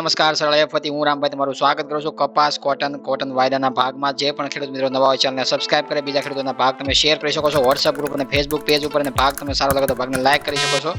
નમસ્કાર, સરળ એફથી હું રામભાઈ તમારું સ્વાગત કરું છું. કપાસ કોટન કોટન વાયદાના ભાગમાં જે પણ ખેડૂત મિત્રો નવા હોય ચેનલને સબસ્ક્રાઇબ કરે, બીજા ખેડૂતોના ભાગ તમે શેર કરી શકો છો. વોટ્સઅપ ગ્રુપ અને ફેસબુક પેજ ઉપર અને ભાગ તમે સારો લાગે તો ભાગને લાઈક કરી શકો છો.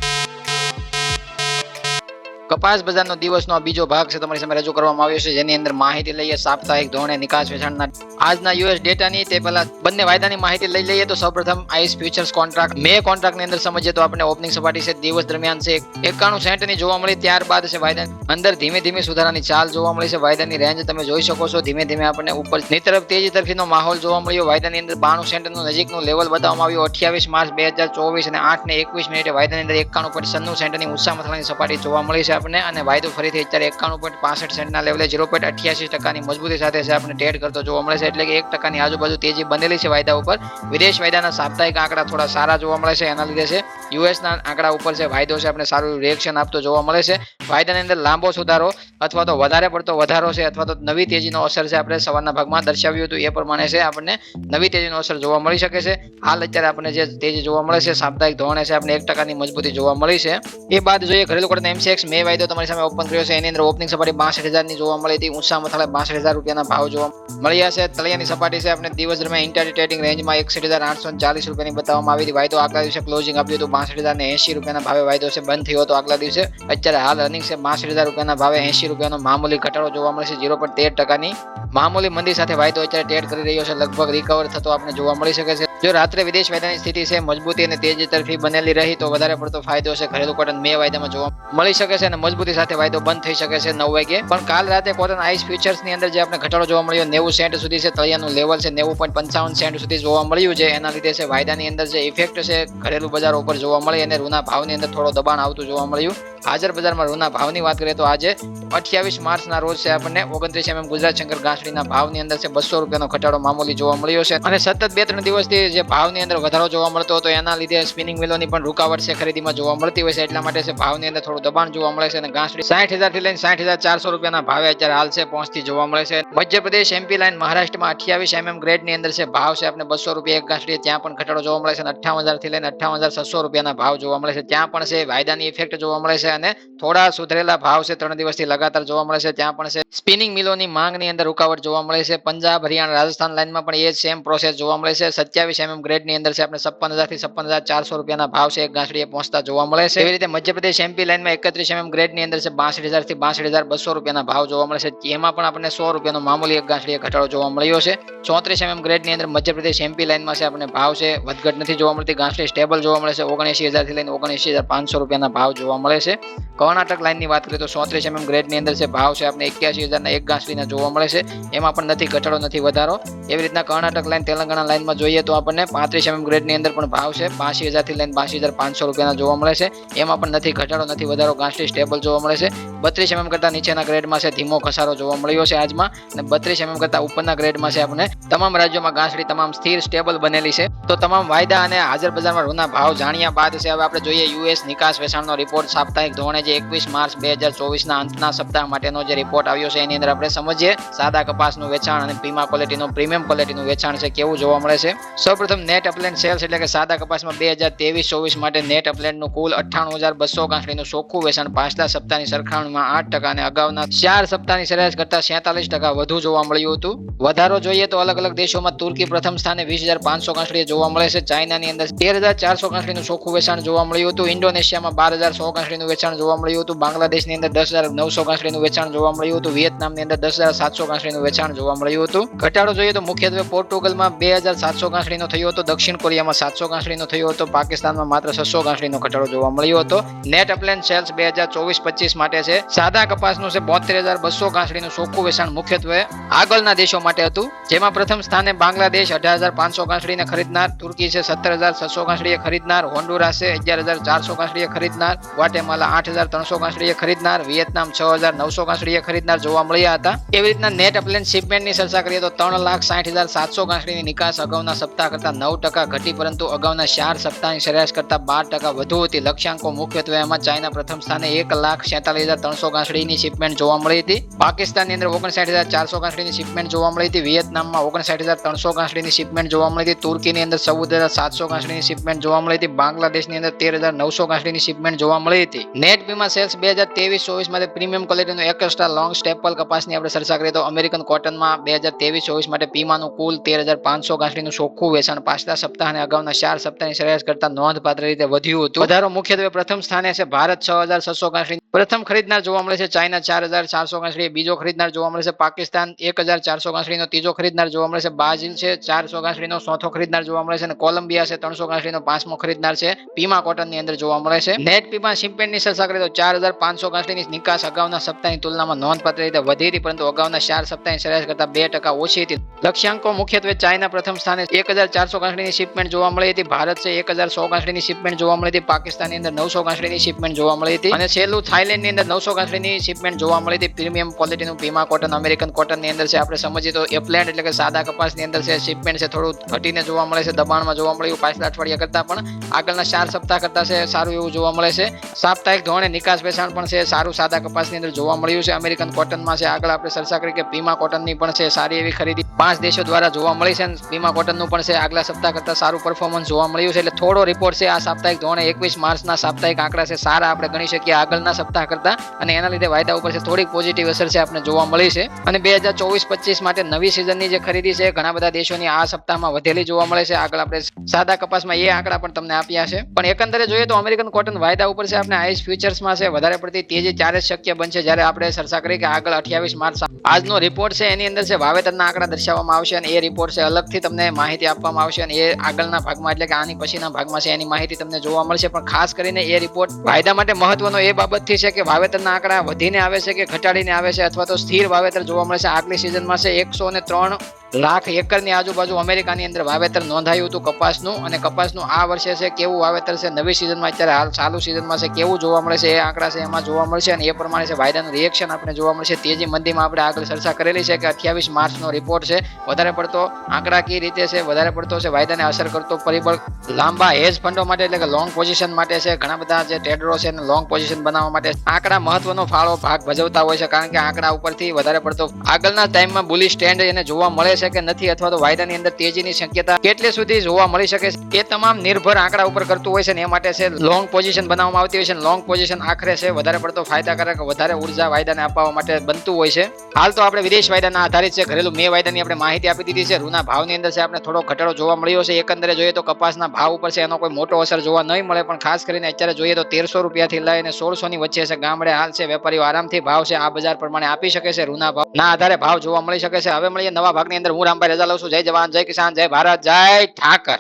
કપાસ બજારનો દિવસનો બીજો ભાગ છે તમારી સામે રજૂ કરવામાં આવ્યો છે. જેની અંદર માહિતી લઈએ, સાપ્તાહિક ધોરણે નિકાસ વેચાણના આજના યુએસ ડેટાની તે પહેલા બંને વાયદાની માહિતી લઈ લઈએ તો સૌપ્રથમ આઈસ ફ્યુચર્સ કોન્ટ્રાક્ટ મે કોન્ટ્રાક્ટની અંદર સમજીએ તો આપણે ઓપનિંગ સપાટી છે, દિવસ દરમિયાન છે એકાણું સેન્ટની જોવા મળી. ત્યારબાદ છે વાયદા અંદર ધીમે ધીમે સુધારાની ચાલ જોવા મળી છે. વાયદાની રેન્જ તમે જોઈ શકો છો. ધીમે ધીમે આપણને ઉપરની તરફ તેજી તરફીનો માહોલ જોવા મળ્યો. વાયદાની અંદર બાણું સેન્ટનું નજીકનું લેવલ બતાવવામાં આવ્યું. અઠ્યાવીસ માર્ચ બે હજાર ચોવીસ અને આઠ ને એકવીસ મિનિટે વાયદાની અંદર એકાણું પોઈન્ટ સન્નું સેન્ટની ઉત્સાહ મથાળાની સપાટી જોવા મળી છે. આપણને અને વાયદો ફરીથી અત્યારે એકાણું પોઈન્ટ પાસઠ સેન્ટના લેવલે ઝીરો પોઈન્ટ અઠ્યાસી ટકાની મજબૂતી સાથે છે આપણે ટ્રેડ કરતો જોવા મળે છે. એટલે કે એક ટકાની આજુબાજુ તેજી બનેલી છે વાયદા ઉપર, વિદેશ વાયદાના સાપ્તાહિક આંકડા થોડા સારા જોવા મળે છે એના લીધે છે. યુએસના આંકડા ઉપર છે. વાયદો છે, આપણે સારું રિએક્શન આપતો જોવા મળે છે. વાયદાની અંદર લાંબો સુધારો અથવા તો વધારે પડતો વધારો છે અથવા તો નવી તેજીનો અસર છે આપણે સવારના ભાગમાં દર્શાવ્યું હતું. એ પ્રમાણે છે આપણને નવી તેજીનો અસર જોવા મળી શકે છે. હાલ અત્યારે આપણને જે તેજી જોવા મળે છે, સાપ્તાહિક ધોરણે છે, આપણે એક ટકાની મજબૂતી જોવા મળી છે. એ બાદ જોઈએ ઘરેલું કોટન એમસીએક્સ મે વાયદો તમારી સામે ઓપન કર્યો છે. એની અંદર ઓપનિંગ સપાટી બાસઠ હજારની જોવા મળી હતી. ઊંચા મથાળે બાસઠ હજાર રૂપિયાના ભાવ જોવા મળ્યા છે. તળિયાની સપાટી છે, આપણે દિવસ દરમિયાન ઇન્ટરડી ટ્રેડિંગ રેન્જમાં એકસઠ હજાર આઠસો ચાલીસ રૂપિયાની બતાવવામાં આવી હતી. વાયદો આગલા દિવસે ક્લોઝિંગ આપ્યું હતું બાસઠ હજાર ને એંશી રૂપિયાના ભાવે વાયદો છે, બંધ થયો હતો આગલા દિવસે. અત્યારે હાલ રનિંગ છે પાંસઠ હજાર રૂપિયાના ભાવે એસી રૂપિયાનો મામૂલી ઘટાડો જોવા મળશે, ઝીરો પોઈન્ટ તેર ટકાની મામૂલી મંદી સાથે વાયદો અત્યારે ટ્રેડ કરી રહ્યો છે. લગભગ રિકવર થતો આપણે જોવા મળી શકે છે. જો રાત્રે વિદેશ વાયદાની સ્થિતિ છે, મજબૂતી અને તેજી તરફી બનેલી રહી, તો વધારે પડતો ફાયદો છે. ઘરેલું કોટન મે વાયદામાં જોવા મળી શકે છે અને મજબૂતી સાથે વાયદો બંધ થઈ શકે છે નવ વાગે. પણ કાલ રાતે કોટન આઈસ ફ્યુચર્સની અંદર જે આપણે ઘટાડો જોવા મળ્યો, નેવું સેન્ટ સુધી છે. તળિયાનું લેવલ છે નેવું પોઈન્ટ પંચાવન સેન્ટ સુધી જોવા મળ્યું છે. એના લીધે છે વાયદાની અંદર જે ઇફેક્ટ છે, ઘરેલું બજારો ઉપર જોવા મળી અને રૂના ભાવની અંદર થોડો દબાણ આવતું જોવા મળ્યું. હાજર બજારમાં રૂના ભાવની વાત કરીએ તો આજે અઠ્યાવીસ માર્ચના રોજ છે આપણને ઓગણત્રીસ એમએમ ગુજરાત શંકર ઘાસડીના ભાવની અંદર છે બસો રૂપિયાનો ઘટાડો મામૂલી જોવા મળ્યો છે. અને સતત બે ત્રણ દિવસથી જે ભાવની અંદર વધારો જોવા મળતો હતો એના લીધે સ્પિનિંગ મિલોની પણ રૂકાવટ છે ખરીદીમાં જોવા મળતી હોય છે એટલા માટે છે ભાવની અંદર થોડું દબાણ જોવા મળે છે અને ઘાસડી સાઠ હજારથી લઈને સાઠ હજાર ચારસો રૂપિયાના ભાવે અત્યારે હાલ છે પહોંચતી જોવા મળે છે. મધ્યપ્રદેશ એમપી લાઈન મહારાષ્ટ્રમાં અઠ્યાવીસ એમએમ ગ્રેડની અંદર છે ભાવ છે આપણે બસો રૂપિયા એક ઘાસડી ત્યાં પણ ઘટાડો જોવા મળે છે અને અઠ્ઠાવન હજારથી લઈને અઠ્ઠાવન હજાર છસો રૂપિયાના ભાવ જોવા મળે છે. ત્યાં પણ છે વાયદાની ઇફેક્ટ જોવા મળે છે. અને થોડા સુધરેલા ભાવ છે. ત્રણ દિવસથી લગાતાર જોવા મળે છે. ત્યાં પણ છે. સ્પિનિંગ મિલોની માંગની અંદર રૂકાવટ જોવા મળે છે. પંજાબ, હરિયાણા, રાજસ્થાન લાઇનમાં પણ એ જ સેમ પ્રોસેસ જોવા મળે છે. સત્યાવીસ એમએમ ગ્રેડની અંદર છે. આપણે છપ્પન હજારથી છપ્પન હજાર ચારસો રૂપિયાના ભાવ છે. એક ગાંસડીએ પહોંચતા જોવા મળે છે. એવી રીતે મધ્યપ્રદેશ એમપી લાઇનમાં એકત્રીસ એમએમ ગ્રેડની અંદર છે. બાસઠ હજારથી બાસઠ હજાર બસો રૂપિયાના ભાવ જોવા મળે છે. એમાં પણ આપણને સો રૂપિયાનો મામૂલી એક ગાંસડીએ ઘટાડો જોવા મળ્યો છે. ચોત્રીસ એમએમ ગ્રેડની અંદર મધ્યપ્રદેશ એમપી લાઇનમાં છે. આપણને ભાવ છે. વધઘટ નથી જોવા મળતી. ગાંસડી સ્ટેબલ જોવા મળે છે. ઓગણએસી હજારથી લઈને ઓગણએસી હજાર પાંચસો રૂપિયાના ભાવ જોવા મળે છે. કર્ણાટક લાઇનની વાત કરીએ તો ચોત્રીસ એમએમ ગ્રેડની અંદર છે ભાવ છે આપણે એક્યાસી હજારના એક ગાંસડીના જોવા મળે છે. એમાં પણ નથી, ઘટાડો નથી વધારો. એવી રીતના કર્ણાટક લાઇન તેલંગાણા લાઇનમાં જોઈએ તો આપણને પાંત્રીસ એમએમ ગ્રેડની અંદર પણ ભાવ છે. બાસી હજારથી લઈને બાસી હજાર પાંચસો રૂપિયાના જોવા મળે છે. એમાં પણ નથી, ઘટાડો નથી વધારો. ગાંસડી સ્ટેબલ જોવા મળે છે. બત્રીસ એમએમ કરતાં નીચેના ગ્રેડમાં છે. ધીમો ઘસારો જોવા મળ્યો છે આજમાં. અને બત્રીસ એમએમ કરતાં ઉપરના ગ્રેડમાં છે આપણે તમામ રાજ્યોમાં ગાંસડી તમામ સ્થિર, સ્ટેબલ બનેલી છે. તો તમામ વાયદા અને હાજર બજારમાં રૂના ભાવ જાણ્યા બાદ છે. હવે આપણે જોઈએ યુએસ નિકાસ વેચાણનો રિપોર્ટ સાપ્તાહિક ધોરણે જે એકવીસ માર્ચ બે હજાર ચોવીસના અંતના સપ્તાહ માટેનો જે રિપોર્ટ આવ્યો છે, એની અંદર આપણે સમજીએ. સાદા કપાસનું વેચાણ અને પીમા ક્વોલિટીનું પ્રીમિયમ ક્વોલિટીનું વેચાણ છે, કેવું જોવા મળે છે? સૌપ્રથમ નેટ અપલેન્ડ સેલ્સ એટલે કે સાદા કપાસમાં બે હજાર ત્રેવીસ, ચોવીસ માટે નેટ અપલેન્ડનું કુલ અઠ્ઠાણું હજાર બસો કાંસળીનું ચોખ્ખું વેચાણ પાછલા સપ્તાહની સરખામણીમાં આઠ ટકા અને અગાઉના ચાર સપ્તાહની સરેરાશ કરતા સેતાલીસ ટકા વધુ જોવા મળ્યું હતું. વધારો જોઈએ તો અલગ અલગ દેશોમાં તુર્કી પ્રથમ સ્થાને વીસ હજાર પાંચસો કાંકડીએ જોવા મળે છે. ચાઇનાની અંદર તેર હજાર ચારસો કાંસળીનું ચોખ્ખું વેચાણ જોવા મળ્યું હતું. ઇન્ડોનેશિયામાં બાર હજાર સો કાંસળીનું વેચાણ જોવા મળ્યું હતું. બાંગ્લાદેશની અંદર દસ હજાર નવસો કાંકડીનું વેચાણ જોવા મળ્યું હતું. વિયેતનામની અંદર દસ હજાર સાતસો કાંકડીનું વેચાણ જોવા મળ્યું હતું. ઘટાડો જોઈએ તો મુખ્યત્વે પોર્ટુગલમાં બે હજાર સાતસો કાંકડીનો થયો હતો. દક્ષિણ કોરિયામાં સાતસો કાંકડીનો થયો હતો. પાકિસ્તાનમાં માત્ર છસો કાંકડીનો ઘટાડો જોવા મળ્યો હતો. નેટ અપલેન સેલ્સ બે હજાર ચોવીસ પચીસ માટે છે. સાદા કપાસનું છે બોતેર હજાર બસો કાંકડીનું ચોખ્ખું વેચાણ મુખ્યત્વે આગળના દેશો માટે હતું. જેમાં પ્રથમ સ્થાને બાંગ્લાદેશ અઢાર હજાર પાંચસો કાંકડીને ખરીદનાર, તુર્કી છે સત્તર હજાર છસો કાંકડીએ ખરીદનાર, હોન્ડુરાસ છે અગિયાર હજાર ચારસો કાંકડીએ ખરીદનાર, ગ્વાટેમાલા આઠ હજાર ત્રણસો કાંકડીએ ખરીદનાર, વિયેતનામ છ હજાર નવસો કાંકડીએ ખરીદનાર જોવા મળ્યા હતા. એવી રીતના નેટ અપલેન શિપમેન્ટની ચર્ચા કરીએ તો ત્રણ લાખ સાઠ હજાર સાતસો કાંકડીની નિકાસ અગાઉના સપ્તાહ કરતા નવ ટકા ઘટી, પરંતુ અગાઉના ચાર સપ્તાહની સરેરાશ કરતા બાર ટકા વધુ હતી. લક્ષ્યાંકો મુખ્યત્વે એમાં ચાઇના પ્રથમ સ્થાને એક લાખ સેતાલીસ હજાર ત્રણસો ગાંસડીની શિપમેન્ટ જોવા મળી હતી. પાકિસ્તાનની અંદર ઓગણસાઠ હજાર ચારસો ગાંસડીની શિપમેન્ટ જોવા મળી હતી. વિયેતનામમાં ઓગણસાઠ હજાર ત્રણસો ગાંસડીની શિપમેન્ટ જોવા મળી હતી. તુર્કીની અંદર ચૌદ હજાર સાતસો ગાંસડીની શિપમેન્ટ જોવા મળી હતી. બાંગ્લાદેશની અંદર તેર હજાર નવસો ગાંસડીની શિપમેન્ટ જોવા મળી હતી. નેટ પીમાં સેલ્સ બે હજાર ત્રેવીસ માટે પ્રીમિયમ ક્વોલિટીનું એક સ્ટાર લોંગ સ્ટેપલ કપાસની આપણે ચર્ચા કરીએ તો અમેરિકન કોટનમાં બે હજાર ત્રેવીસ ચોવીસ માટે પીમાનું કુલ તેર હજાર પાંચસો ગાંઠડીનું ચોખ્ખું વેચાણ પાછલા સપ્તાહ અને અગાઉના ચાર સપ્તાહની સરેરાશ કરતા નોંધપાત્ર રીતે વધ્યું હતું. વધારો મુખ્યત્વે પ્રથમ સ્થાને છે ભારત છ હજાર છસો ગાંઠડી પ્રથમ ખરીદનાર જોવા મળે છે ચાઇના ચાર હજાર ચારસો ગાંઠડી બીજો ખરીદનાર જોવા મળે છે પાકિસ્તાન એક હજાર ચારસો ગાંઠડીનો ત્રીજો ખરીદનાર જોવા મળે છે બ્રાઝિલ છે ચારસો ગાંઠડીનો ચોથો ખરીદનાર જોવા મળે છે અને કોલંબિયા છે ત્રણસો ગાંઠડીનો પાંચમો ખરીદનાર છે પીમા કોટનની અંદર જોવા મળે છે. નેટ પીમા શિમ્પેન્ડની ચર્ચા કરીએ તો ચાર હજાર પાંચસો ગાંસડીની નિકાસ અગાઉના સપ્તાહની તુલનામાં નોંધપાત્ર રીતે વધી હતી, પરંતુ અગાઉના ચાર સપ્તાહની સરેરાશ કરતા બે ટકા ઓછી હતી. લક્ષ્યાંકો મુખ્યત્વે ચાઇના પ્રથમ સ્થાને એક હજાર ચારસો ગાંસડીની શિપમેન્ટ જોવા મળી હતી, ભારત છે એક હજાર સો ગાંસડીની શિપમેન્ટ જોવા મળી હતી, પાકિસ્તાનની અંદર નવસો ગાંસડીની શિપમેન્ટ જોવા મળી હતી અને છેલ્લું થાઇલેન્ડની અંદર નવસો ગાંસડીની શિપમેન્ટ જોવા મળી હતી. પ્રીમિયમ ક્વોલિટીનું પીમા કોટન, અમેરિકન કોટનની અંદર છે, આપણે સમજીએ તો એપ્લેન્ડ એટલે કે સાદા કપાસની અંદર છે, શિપમેન્ટ છે, થોડું ઘટીને જોવા મળે છે, દબાણમાં જોવા મળ્યું પાછલા અઠવાડિયા કરતાં પણ આગળના ચાર સપ્તાહ કરતાં છે, સારું એવું જોવા મળે છે. સાપ્તાહિક ધોરણે નિકાસ વેચાણ પણ છે. સારું સાદા કપાસની અંદર જોવા મળ્યું છે. અમેરિકન કોટનમાં છે. આગળ આપણે ચર્ચા કરી કે પીમા કોટનની પણ છે. સારી એવી ખરીદી પાંચ દેશો દ્વારા જોવા મળી છે પીમા કોટનનું પણ છે. આગલા સપ્તાહ કરતાં સારું પરફોર્મન્સ જોવા મળ્યું છે. એટલે થોડો રિપોર્ટ છે આ સાપ્તાહિક. ધોરણે એકવીસ માર્ચના સાપ્તાહિક આંકડા છે. સારા આપણે ગણી શકીએ આગળના સપ્તાહ કરતાં. અને એના લીધે વાયદા ઉપર છે. થોડીક પોઝિટિવ અસર છે આપણે જોવા મળી છે. અને બે હજાર ચોવીસ પચીસ માટે નવી સિઝનની જે ખરીદી છે, ઘણા બધા દેશોની આ સપ્તાહમાં વધેલી જોવા મળે છે. આગળ આપણે સાદા કપાસમાં એ આંકડા પણ તમને આપ્યા છે. પણ એકંદરે જોઈએ તો અમેરિકન કોટન વાયદા ઉપર છે. આપણે આઈસ ફ્યુચર્સમાં છે, વધારે પડતી તેજી ત્યારે શક્ય બનશે જ્યારે આપણે ચર્ચા કરી કે આગળ અઠ્યાવીસ માર્ચ આજનો રિપોર્ટ છે એની અંદર છે, વાવેતરના આંકડા દર્શાવવામાં આવશે અને એ રિપોર્ટ છે, અલગથી તમને માહિતી આપવામાં આવશે અને એ આગળના ભાગમાં એટલે કે આની પછીના ભાગમાં છે, એની માહિતી તમને જોવા મળશે. પણ ખાસ કરીને એ રિપોર્ટ વાયદા માટે મહત્વનો એ બાબતથી છે કે વાવેતરના આંકડા વધીને આવે છે કે ઘટાડીને આવે છે અથવા તો સ્થિર વાવેતર જોવા મળે છે. આગલી સિઝનમાં છે, એકસો ને ત્રણ લાખ એકરની આજુબાજુ અમેરિકાની અંદર વાવેતર નોંધાયું હતું કપાસનું અને કપાસનું આ વર્ષે છે કેવું વાવેતર છે? નવી સિઝનમાં અત્યારે હાલ ચાલુ સિઝનમાં છે, કેવું જોવા મળે છે? એ આંકડા છે એમાં જોવા મળશે અને એ પ્રમાણે છે વાયદાનું રિએક્શન આપણે જોવા મળશે. તેજી મંદીમાં આપણે આગળ ચર્ચા કરેલી છે કે અઠ્યાવીસ માર્ચનો રિપોર્ટ છે, વધારે પડતો આંકડાકીય રીતે છે? વધારે પડતો છે વાયદાને અસર કરતો પરિબળ લાંબા હેજ ફંડો માટે એટલે કે લોંગ પોઝિશન માટે છે, ઘણા બધા જે ટ્રેડરો છે એને લોંગ પોઝિશન બનાવવા માટે આંકડા મહત્વનો ફાળો ભાગ ભજવતા હોય છે, કારણ કે આંકડા ઉપરથી વધારે પડતો આગળના ટાઈમમાં બુલી સ્ટેન્ડ એને જોવા મળે છે. કે નથી અથવા તો વાયદાની અંદર તેજીની શક્યતા કેટલી સુધી જોવા મળી શકે છે. એ તમામ નિર્ભર આંકડા ઉપર કરતું હોય છે ને એ માટે છે લોંગ પોઝિશન બનાવવામાં આવતી હોય છે લોંગ પોઝિશન આખરે છે વધારે પડતો ફાયદાકારક, વધારે ઊર્જા વાયદાને આપવા માટે બનતું હોય છે. હાલ તો આપણે વિદેશ વાયદાના આધારિત છે, ઘરેલું મે વાયદાની આપણે માહિતી આપી દીધી છે. રૂના ભાવની અંદર છે આપણે થોડો ઘટાડો જોવા મળ્યો છે. એકંદરે જોઈએ તો કપાસના ભાવ ઉપર છે એનો કોઈ મોટો અસર જોવા નહીં મળે, પણ ખાસ કરીને અત્યારે જોઈએ તો તેરસો રૂપિયાથી લઈને સોળસો ની વચ્ચે છે. ગામડે હાલ છે, વેપારીઓ આરામથી ભાવ છે, આ બજાર પ્રમાણે આપી શકે છે. રૂના ભાવ ના આધારે ભાવ જોવા મળી શકે છે. હવે મળીએ નવા ભાગની અંદર. હું રામભાઈ રજા લઉં છું. જય જવાન જય કિસાન જય ભારત જય ઠાકર.